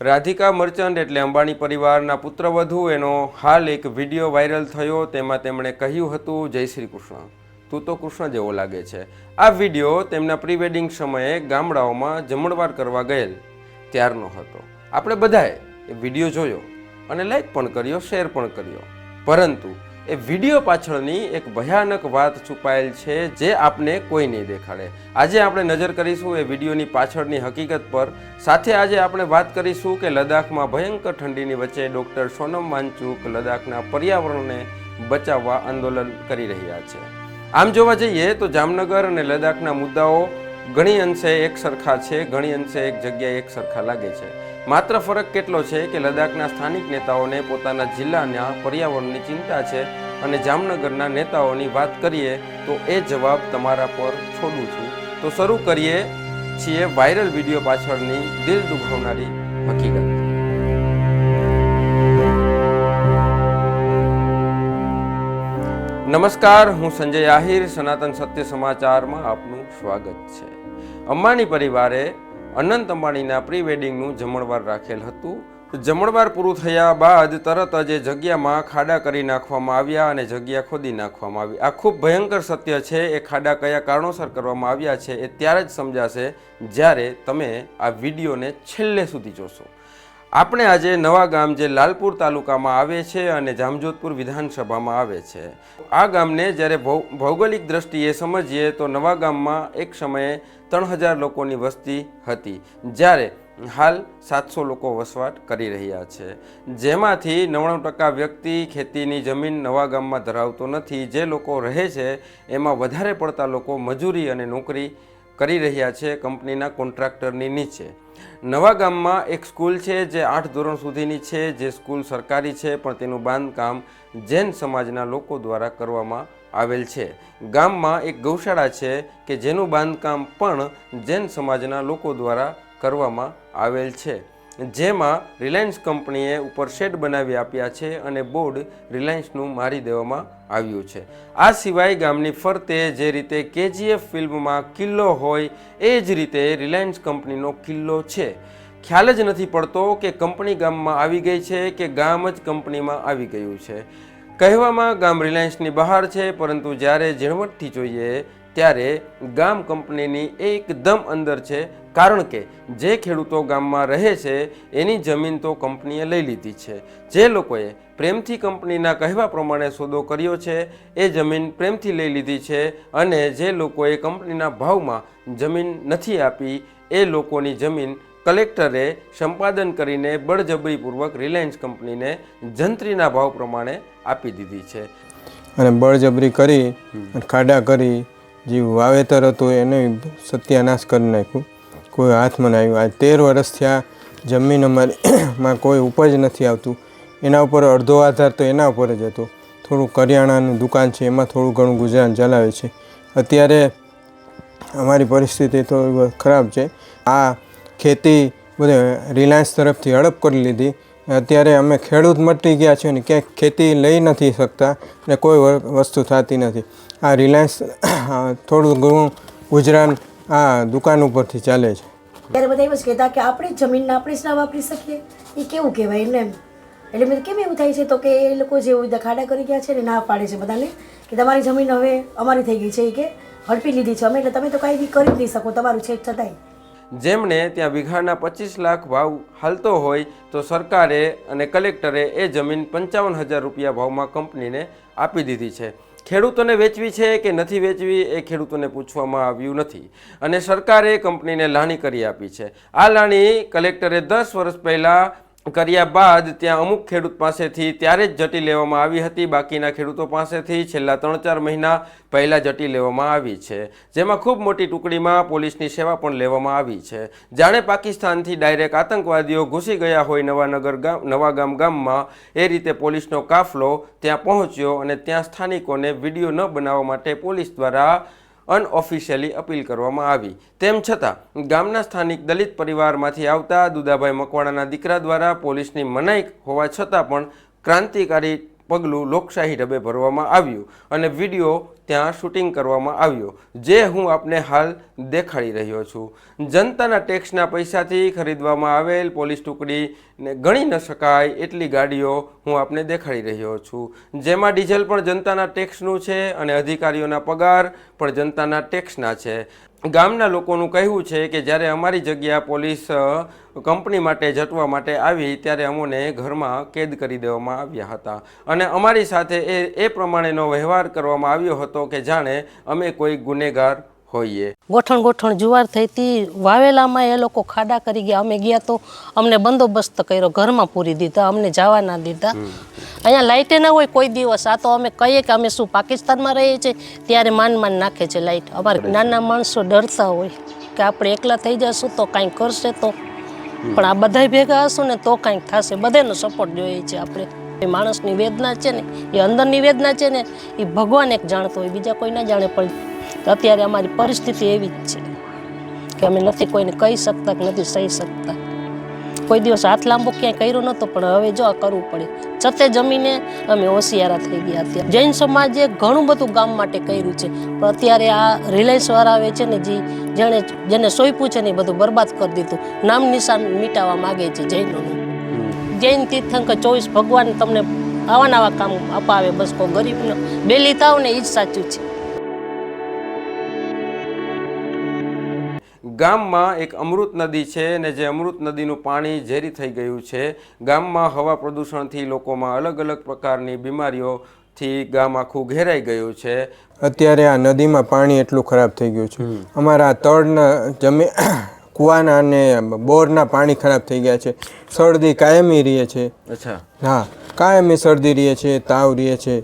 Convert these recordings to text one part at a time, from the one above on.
Radhika merchant એટલે અંબાણી પરિવારના પુત્રવધુ, એનો હાલ એક વીડિયો વાયરલ થયો તેમાં તેમણે કહ્યું હતું, જય શ્રી કૃષ્ણ. તું તો કૃષ્ણ જેવો લાગે છે. આ વીડિયો તેમના પ્રી વેડિંગ સમયે ગામડાઓમાં જમણવાર કરવા ગયેલ, ત્યારનો હતો. આપણે બધાએ એ વીડિયો જોયો અને લાઈક પણ કર્યો, શેર પણ કર્યો. પરંતુ એ વીડિયો પાછળની એક ભયાનક વાત છુપાયેલ છે જે આપને કોઈ નહીં દેખાડે. આજે આપણે નજર કરીશું એ વિડીયોની પાછળની હકીકત પર. સાથે આજે આપણે વાત કરીશું કે લદ્દાખમાં ભયંકર ઠંડીની વચ્ચે ડૉક્ટર સોનમ વાંચુક લદ્દાખના પર્યાવરણને બચાવવા આંદોલન કરી રહ્યા છે. આમ જોવા જઈએ તો જામનગર અને લદ્દાખના મુદ્દાઓ ઘણી અંશે એક સરખા છે, ઘણી અંશે એક જગ્યાએ એક સરખા લાગે છે. માત્ર ફરક કેટલો છે કે લદ્દાખના સ્થાનિક નેતાઓને પોતાના જિલ્લાના પર્યાવરણની ચિંતા છે અને જામનગરના નેતાઓની વાત કરીએ તો એ જવાબ તમારા પર છોડું છું. તો શરૂ કરીએ છીએ વાયરલ વીડિયો પાછળની દિલ દુભાવનારી હકીકત. નમસ્કાર, હું સંજય આહિર, સનાતન સત્ય સમાચારમાં આપનું સ્વાગત છે. અંબાણી પરિવારે અનંત અંબાણીના પ્રી વેડિંગનું જમણવાર રાખેલ હતું. જમણવાર પૂરું થયા બાદ તરત જ એ જગ્યામાં ખાડા કરી નાખવામાં આવ્યા અને જગ્યા ખોદી નાખવામાં આવી. આ ખૂબ ભયંકર સત્ય છે, એ ખાડા કયા કારણોસર કરવામાં આવ્યા છે એ ત્યારે જ સમજાશે જ્યારે તમે આ વિડીયોને છેલ્લે સુધી જોશો. આપણે આજે નવા ગામ જે લાલપુર તાલુકામાં આવે છે અને જામજોધપુર વિધાનસભામાં આવે છે. આ ગામને જ્યારે ભૌગોલિક દ્રષ્ટિએ સમજીએ તો નવા ગામમાં એક સમયે ત્રણ હજાર લોકોની વસ્તી હતી, જ્યારે હાલ સાતસો લોકો વસવાટ કરી રહ્યા છે. જેમાંથી નવ્વાણું ટકા વ્યક્તિ ખેતીની જમીન નવા ગામમાં ધરાવતો નથી, જે લોકો રહે છે એમાં વધારે પડતા લોકો મજૂરી અને નોકરી કરી રહ્યા છે કંપનીના કોન્ટ્રાક્ટરની નીચે. નવા ગામમાં એક સ્કૂલ છે જે આઠ ધોરણ સુધીની છે, જે સ્કૂલ સરકારી છે, પણ તેનું બાંધકામ જૈન સમાજના લોકો દ્વારા કરવામાં આવેલ છે. ગામમાં એક ગૌશાળા છે કે જેનું બાંધકામ પણ જૈન સમાજના લોકો દ્વારા કરવામાં આવેલ છે. જેમાં રિલાયન્સ કંપનીએ ઉપર શેડ બનાવી આપ્યા છે અને બોર્ડ રિલાયન્સનું મારી દેવામાં આવ્યું છે. આ સિવાય ગામની ફરતે જે રીતે કેજીએફ ફિલ્મમાં કિલ્લો હોય, એ જ રીતે રિલાયન્સ કંપનીનો કિલ્લો છે. ખ્યાલ જ નથી પડતો કે કંપની ગામમાં આવી ગઈ છે કે ગામ જ કંપનીમાં આવી ગયું છે. કહેવામાં ગામ રિલાયન્સની બહાર છે, પરંતુ જ્યારે ઝીણવટથી જોઈએ ત્યારે ગામ કંપનીની એકદમ અંદર છે કારણ કે જે ખેડૂતો ગામમાં રહે છે એની જમીન તો કંપનીએ લઈ લીધી છે. જે લોકોએ પ્રેમથી કંપનીના કહેવા પ્રમાણે સોદો કર્યો છે એ જમીન પ્રેમથી લઈ લીધી છે અને જે લોકોએ કંપનીના ભાવમાં જમીન નથી આપી એ લોકોની જમીન કલેક્ટરે સંપાદન કરીને બળજબરીપૂર્વક રિલાયન્સ કંપનીને જંત્રીના ભાવ પ્રમાણે આપી દીધી છે. અને બળજબરી કરી ખાડા કરી જે વાવેતર હતું એને સત્યાનાશ કરી નાખ્યું. કોઈ હાથમાં આવ્યું. આ તેર વર્ષથી આ જમીન અમારી માં કોઈ ઉપજ નથી આવતું. એના ઉપર અડધો આધાર તો એના ઉપર જ હતો. થોડું કરિયાણાનું દુકાન છે, એમાં થોડું ઘણું ગુજરાન ચલાવે છે. અત્યારે અમારી પરિસ્થિતિ તો ખરાબ છે. આ ખેતી બધે રિલાયન્સ તરફથી હડપ કરી લીધી. અત્યારે અમે ખેડૂત મટી ગયા છીએ ને ક્યાંક ખેતી લઈ નથી શકતા ને કોઈ વસ્તુ થતી નથી. આ રિલાયન્સ થોડું ઘણું ગુજરાન આ દુકાન ઉપરથી ચાલે છે. ત્યારે બધા એમ જ કહેતા કે આપણે જ જમીનને આપણે જ ના વાપરી શકીએ. એ કેવું કહેવાય એમને એમ? એટલે મેં કેમ એવું થાય છે? તો કે એ લોકો જે ખાડા કરી ગયા છે ને ના પાડે છે બધાને કે તમારી જમીન હવે અમારી થઈ ગઈ છે એ કે હડપી લીધી છે અમે એટલે તમે તો કાંઈ બી કરી જ નહીં શકો તમારું છે છતાંય. જેમણે ત્યાં વીઘાના પચીસ લાખ ભાવ હાલતો હોય તો સરકારે અને કલેક્ટરે એ જમીન પંચાવન હજાર રૂપિયા ભાવમાં કંપનીને આપી દીધી છે. ખેડૂતોને વેચવી છે કે નથી વેચવી એ ખેડૂતોને પૂછવામાં આવ્યું નથી. અને સરકારે કંપનીને લાણી કરી આપી છે. આ લાણી કલેક્ટરે દસ વર્ષ પહેલાં કર્યા બાદ ત્યાં અમુક ખેડૂત પાસેથી ત્યારે જ જટી લેવામાં આવી હતી. બાકીના ખેડૂતો પાસેથી છેલ્લા ત્રણ ચાર મહિના પહેલાં જટી લેવામાં આવી છે. જેમાં ખૂબ મોટી ટુકડીમાં પોલીસની સેવા પણ લેવામાં આવી છે. જાણે પાકિસ્તાનથી ડાયરેક્ટ આતંકવાદીઓ ઘૂસી ગયા હોય નવાનગર ગામ, નવાગામ ગામમાં, એ રીતે પોલીસનો કાફલો ત્યાં પહોંચ્યો અને ત્યાં સ્થાનિકોને વીડિયો ન બનાવવા માટે પોલીસ દ્વારા અનઓફિશિયલી અપીલ કરવામાં આવી. તેમ છતાં, ગામના સ્થાનિક દલિત પરિવારમાંથી આવતા દુદાભાઈ મકવાણાના દીકરા દ્વારા પોલીસની મનાઈ હોવા છતાં પણ ક્રાંતિકારી પગલું લોકશાહી ઢબે ભરવામાં આવ્યું. અને વીડિયો ત્યાં શૂટિંગ કરવામાં આવ્યું, જે હું આપને હાલ દેખાડી રહ્યો છું. જનતાના ટેક્સના પૈસાથી ખરીદવામાં આવેલ પોલીસ ટુકડીને ગણી ન શકાય એટલી ગાડીઓ હું આપને દેખાડી રહ્યો છું. જેમાં ડીઝલ પણ જનતાના ટેક્સનું છે અને અધિકારીઓના પગાર પણ જનતાના ટેક્સના છે. ગામના લોકોનું કહેવું છે કે જ્યારે અમારી જગ્યા પોલીસ કંપની માટે જટવા માટે આવી, ત્યારે અમોને ઘરમાં કેદ કરી દેવામાં આવ્યા હતા. અને અમારી સાથે એ એ પ્રમાણેનો વ્યવહાર કરવામાં આવ્યો હતો કે જાણે અમે કોઈ ગુનેગાર હોઈએ. ગોઠણ ગોઠણ જુવાર થઈ હતી વાવેલામાં એ લોકો ખાડા કરી ગયા. અમે ગયા તો અમને બંદોબસ્ત કર્યો ઘરમાં પૂરી દીધા અમને જવા ના દીધા. અહીંયા લાઇટે ના હોય કોઈ દિવસ. આ તો અમે કહીએ કે અમે શું પાકિસ્તાનમાં રહીએ છીએ ત્યારે માન માન નાખે છે લાઇટ. અમારે નાના માણસો ડરતા હોય કે આપણે એકલા થઈ જશું તો કાંઈક કરશે તો. પણ આ બધાય ભેગા હશું ને તો કાંઈક થશે. બધાનો સપોર્ટ જોઈએ છે આપણે. એ માણસની વેદના છે ને, એ અંદરની વેદના છે ને, એ ભગવાન એક જાણતો હોય, બીજા કોઈ ના જાણે, પણ અત્યારે અમારી પરિસ્થિતિ એવી જ છે કે અમે નથી કોઈને કહી શકતા કે નથી સહી શકતા. કોઈ દિવસ હાથ લાંબો ક્યાંય કર્યો નહોતો, પણ હવે જો આ કરવું પડે. છતે જમીને અમે હોશિયારા થઈ ગયા અત્યારે. જૈન સમાજે ઘણું બધું ગામ માટે કર્યું છે, પણ અત્યારે આ રિલાયન્સ વાળા આવે છે ને, જે જેણે, જેને સોંપ્યું છે ને, એ બધું બરબાદ કરી દીધું. નામ નિશાન મિટાવવા માગે છે જૈનોનું. જૈન તીર્થંકર ચોવીસ ભગવાન તમને આવા નવા કામ અપાવે. બસ કોઈ ગરીબનો બેલી થાવ ને એ જ સાચું છે. ગામમાં એક અમૃત નદી છે અને જે અમૃત નદીનું પાણી ઝેરી થઈ ગયું છે. ગામમાં હવા પ્રદૂષણથી લોકોમાં અલગ અલગ પ્રકારની બીમારીઓથી ગામ આખું ઘેરાઈ ગયું છે. અત્યારે આ નદીમાં પાણી એટલું ખરાબ થઈ ગયું છે. અમારા તળના જમી કૂવાના અને બોરના પાણી ખરાબ થઈ ગયા છે. શરદી કાયમી રહે છે. અચ્છા. હા કાયમી શરદી રહે છે તાવ રહે છે.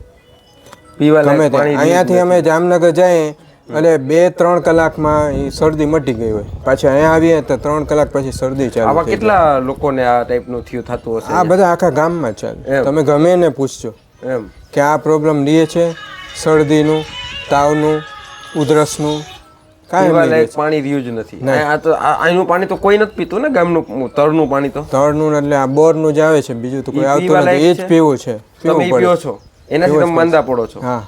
પીવા ગમે તે અહીંયાથી અમે જામનગર જઈએ એટલે બે ત્રણ કલાકમાં એ શરદી મટી ગઈ હોય. પાછી અહીંયા આવીએ તો ત્રણ કલાક પછી શરદી ચાલે આવા કેટલા લોકોને આ ટાઈપનું થયું થતું હશે આ બધા આખા ગામમાં ચાલે. તમે ગમે ને પૂછજો એમ. કે આ પ્રોબ્લેમ રહે છે શરદીનું તાવનું ઉધરસનું પાણી રહ્યું જ નથી. આ તો આ- પાણી તો કોઈ નથી પીતું ને ગામનું તળનું પાણી તો. તળનું એટલે આ બોરનું જ આવે છે બીજું તો કોઈ આવતું નથી. એ જ પીવું છે. તમે પીવું ઈ પીઓ પડે છો. એનાથી તમે માંદા પડો છો. હા.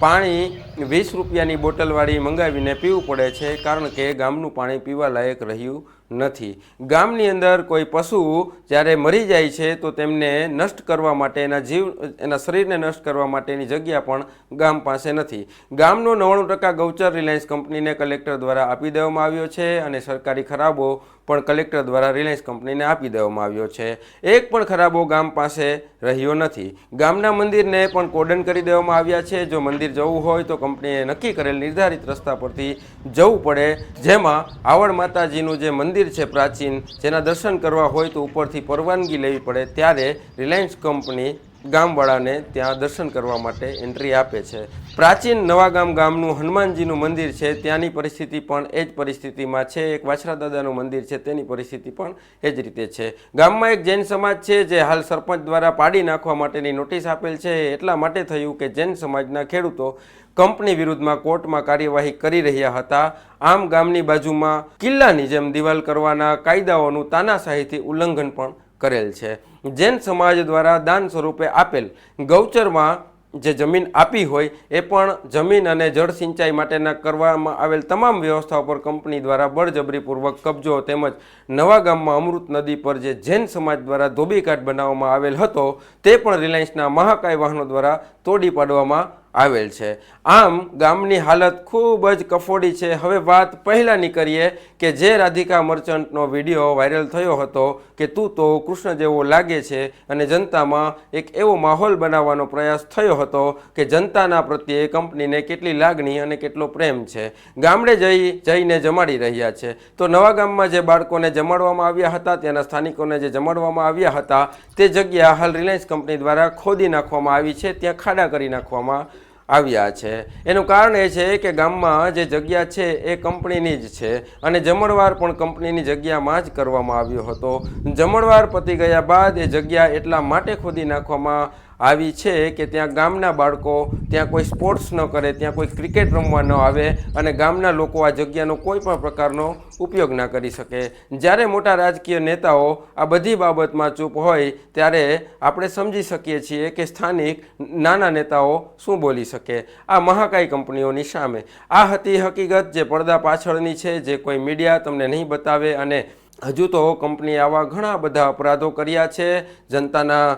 પાણી વીસ રૂપિયાની બોટલવાળી મંગાવીને પીવું પડે છે કારણ કે ગામનું પાણી પીવા લાયક રહ્યું નથી. ગામની અંદર કોઈ પશુ જ્યારે મરી જાય છે, તો તેમને નષ્ટ કરવા માટે, એના જીવ, એના શરીરને નષ્ટ કરવા માટેની જગ્યા પણ ગામ પાસે નથી. ગામનો નવ્વાણું ટકા ગૌચર રિલાયન્સ કંપનીને કલેક્ટર દ્વારા આપી દેવામાં આવ્યો છે અને સરકારી ખરાબો પણ કલેક્ટર દ્વારા રિલાયન્સ કંપનીને આપી દેવામાં આવ્યો છે. એક પણ ખરાબો ગામ પાસે રહ્યો નથી. ગામના મંદિરને પણ કોર્ડન કરી દેવામાં આવ્યા છે. જો મંદિર જવું હોય તો કંપનીએ નક્કી કરેલ નિર્ધારિત રસ્તા પરથી જવું પડે. જેમાં આવડ માતાજીનું જે મંદિર છે પ્રાચીન, જેના દર્શન કરવા હોય તો ઉપરથી પરવાનગી લેવી પડે. ત્યારે રિલાયન્સ કંપની ગામવાળાને ત્યાં દર્શન કરવા માટે એન્ટ્રી આપે છે. પ્રાચીન નવાગામ ગામનું હનુમાનજીનું મંદિર છે, ત્યાંની પરિસ્થિતિ પણ એ જ પરિસ્થિતિમાં છે. એક વાછરા દાદાનું મંદિર છે, તેની પરિસ્થિતિ પણ એ જ રીતે છે. ગામમાં એક જૈન સમાજ છે, જે હાલ સરપંચ દ્વારા પાડી નાખવા માટેની નોટિસ આપેલ છે. એટલા માટે થયું કે જૈન સમાજના ખેડૂતો કંપની વિરુદ્ધમાં કોર્ટમાં કાર્યવાહી કરી રહ્યા હતા. આમ ગામની બાજુમાં કિલ્લાની જેમ દિવાલ કરવાના કાયદાઓનું તાનાશાહીથી ઉલ્લંઘન પણ કરેલ છે. જૈન સમાજ દ્વારા દાન સ્વરૂપે આપેલ ગૌચરમાં જે જમીન આપી હોય, એ પણ જમીન અને જળ સિંચાઈ માટેના કરવામાં આવેલ તમામ વ્યવસ્થા પર કંપની દ્વારા બળજબરીપૂર્વક કબજો તેમજ નવા ગામમાં અમૃત નદી પર જે જૈન સમાજ દ્વારા ધોબીકાઠ બનાવવામાં આવેલ હતો, તે પણ રિલાયન્સના મહાકાય વાહનો દ્વારા તોડી પાડવામાં આવેલ છે. આમ ગામની હાલત ખૂબ જ કફોડી છે. હવે વાત પહેલાંની કરીએ કે જે રાધિકા મર્ચન્ટનો વીડિયો વાયરલ થયો હતો કે તું તો કૃષ્ણ જેવો લાગે છે અને જનતામાં એક એવો માહોલ બનાવવાનો પ્રયાસ થયો હતો કે જનતાના પ્રત્યે કંપનીને કેટલી લાગણી અને કેટલો પ્રેમ છે. ગામડે જઈ, જઈને જમાડી રહ્યા છે. તો નવા ગામમાં જે બાળકોને જમાડવામાં આવ્યા હતા, ત્યાંના સ્થાનિકોને જે જમાડવામાં આવ્યા હતા, તે જગ્યા હાલ રિલાયન્સ કંપની દ્વારા ખોદી નાખવામાં આવી છે. ત્યાં ખાડા કરી નાખવામાં આવ્યા છે. એનું કારણ એ છે કે ગામમાં જે જગ્યા છે એ કંપનીની જ છે અને જમણવાર પણ કંપનીની જગ્યામાં જ કરવામાં આવ્યો હતો. જમણવાર પતી ગયા બાદ એ જગ્યા એટલા માટે ખોદી નાખવામાં આવી છે કે ત્યાં ગામના બાળકો, ત્યાં કોઈ સ્પોર્ટ્સ ન કરે, ત્યાં કોઈ ક્રિકેટ રમવા ન આવે અને ગામના લોકો આ જગ્યાનો કોઈ પણ પ્રકારનો ઉપયોગ ના કરી શકે. જ્યારે મોટા રાજકીય નેતાઓ આ બધી બાબતમાં ચૂપ હોય, ત્યારે આપણે સમજી શકીએ છીએ કે સ્થાનિક નાના નેતાઓ શું બોલી શકે. આ મહાકાય કંપનીઓની સામે. આ હતી હકીકત જે પડદા પાછળની છે, જે કોઈ મીડિયા તમને નહીં બતાવે અને હજુ તો કંપનીએ આવા ઘણા બધા અપરાધો કર્યા છે. જનતાના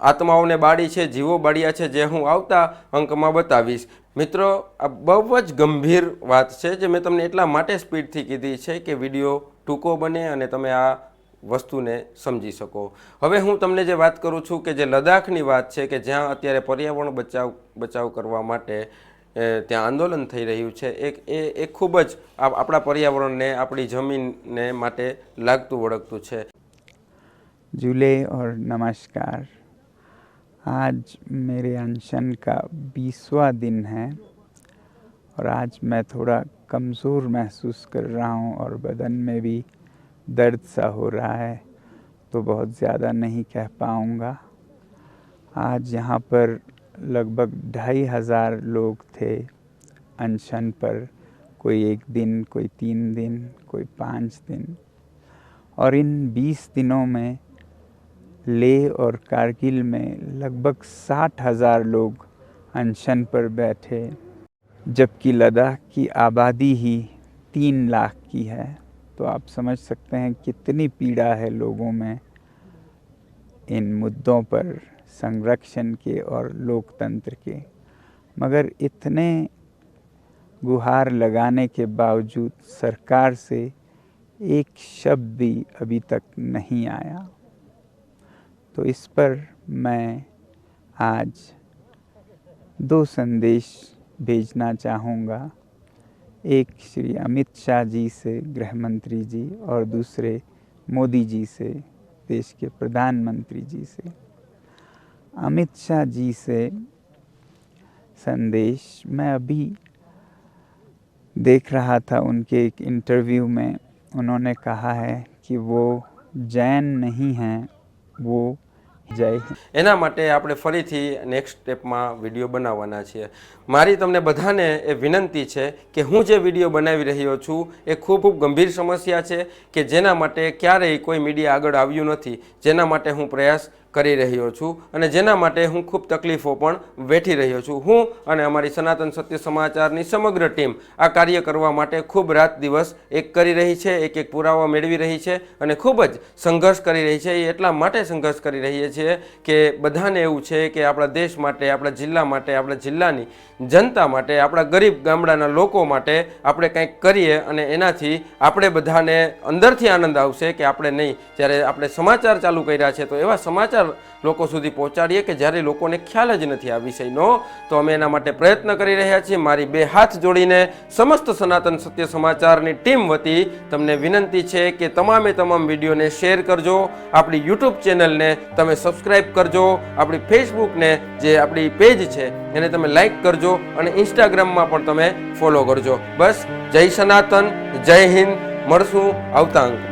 આત્માઓને બાળી છે, જીવો બાળ્યા છે, જે હું આવતા અંકમાં બતાવીશ. મિત્રો, આ બહુ જ ગંભીર વાત છે જે મેં તમને એટલા માટે સ્પીડથી કીધી છે કે વીડિયો ટૂંકો બને અને તમે આ વસ્તુને સમજી શકો. હવે હું તમને જે વાત કરું છું કે જે લદ્દાખની વાત છે કે જ્યાં અત્યારે પર્યાવરણ બચાવ બચાવ કરવા માટે ત્યાં આંદોલન થઈ રહ્યું છે એક એ એ ખૂબ જ આ- આપણા પર્યાવરણને આપણી જમીનને માટે લાગતું વળગતું છે जुले और नमस्कार आज मेरे अनशन का बीसवा दिन है और आज मैं थोड़ा कमज़ोर महसूस कर रहा हूँ और बदन में भी दर्द सा हो रहा है तो बहुत ज़्यादा नहीं कह पाऊँगा आज यहाँ पर लगभग ढाई हज़ार लोग थे अनशन पर। कोई एक दिन, कोई तीन दिन, कोई पाँच दिन। और इन बीस दिनों में लेह और कारगिल में लगभग साठ हज़ार लोग अनशन पर बैठे, जबकि लद्दाख की आबादी ही तीन लाख की है। तो आप समझ सकते हैं कितनी पीड़ा है लोगों में इन मुद्दों पर। संरक्षण के और लोकतंत्र के। मगर इतने गुहार लगाने के बावजूद सरकार से एक शब्द भी अभी तक नहीं आया। तो इस पर मैं आज दो संदेश भेजना चाहूँगा। एक श्री अमित शाह जी से गृह मंत्री जी, और दूसरे मोदी जी से, देश के प्रधानमंत्री जी से। अमित शाह जी से संदेश मैं अभी देख रहा था उनके एक इंटरव्यू में उन्होंने कहा है कि वो जैन नहीं हैं वो जय हिंद એના માટે આપણે ફરીથી નેક્સ્ટ સ્ટેપમાં વિડીયો બનાવવાના છીએ મારી તમને બધાને એ વિનંતી છે કે હું જે વિડીયો બનાવી રહ્યો છું એ ખૂબ ખૂબ ગંભીર સમસ્યા છે કે જેના માટે ક્યારેય કોઈ મીડિયા આગળ આવ્યું નથી જેના માટે હું પ્રયાસ કરી રહ્યો છું અને જેના માટે હું ખૂબ તકલીફો પણ વેઠી રહ્યો છું. હું અને અમારી સનાતન સત્ય સમાચારની સમગ્ર ટીમ આ કાર્ય કરવા માટે ખૂબ રાત દિવસ એક કરી રહી છે, એક એક પુરાવા મેળવી રહી છે અને ખૂબ જ સંઘર્ષ કરી રહી છે. એ એટલા માટે સંઘર્ષ કરી રહીએ છીએ કે બધાને એવું છે કે આપણા દેશ માટે, આપણા જિલ્લા માટે, આપણા જિલ્લાની જનતા માટે, આપણા ગરીબ ગામડાના લોકો માટે આપણે કંઈક કરીએ અને એનાથી આપણે બધાને અંદરથી આનંદ આવશે કે આપણે નહીં. જ્યારે આપણે સમાચાર ચાલુ કર્યા છે તો એવા સમાચાર લોકો સુધી પહોંચાડીએ કે જ્યારે લોકોને ખ્યાલ જ નથી આ વિષયનો, તો અમે એના માટે પ્રયત્ન કરી રહ્યા છીએ. મારી બે હાથ જોડીને સમસ્ત સનાતન સત્ય સમાચારની ટીમ વતી તમને વિનંતી છે કે તમામે તમામ વિડીયોને શેર કરજો. આપણી યુટ્યુબ ચેનલને તમે સબસ્ક્રાઈબ કરજો. આપણી ફેસબુકને જે આપણી પેજ છે એને તમે લાઈક કરજો અને ઇન્સ્ટાગ્રામમાં પણ તમે ફોલો કરજો. બસ, જય સનાતન, જય હિન્દ. મળશું આવતા અંકમાં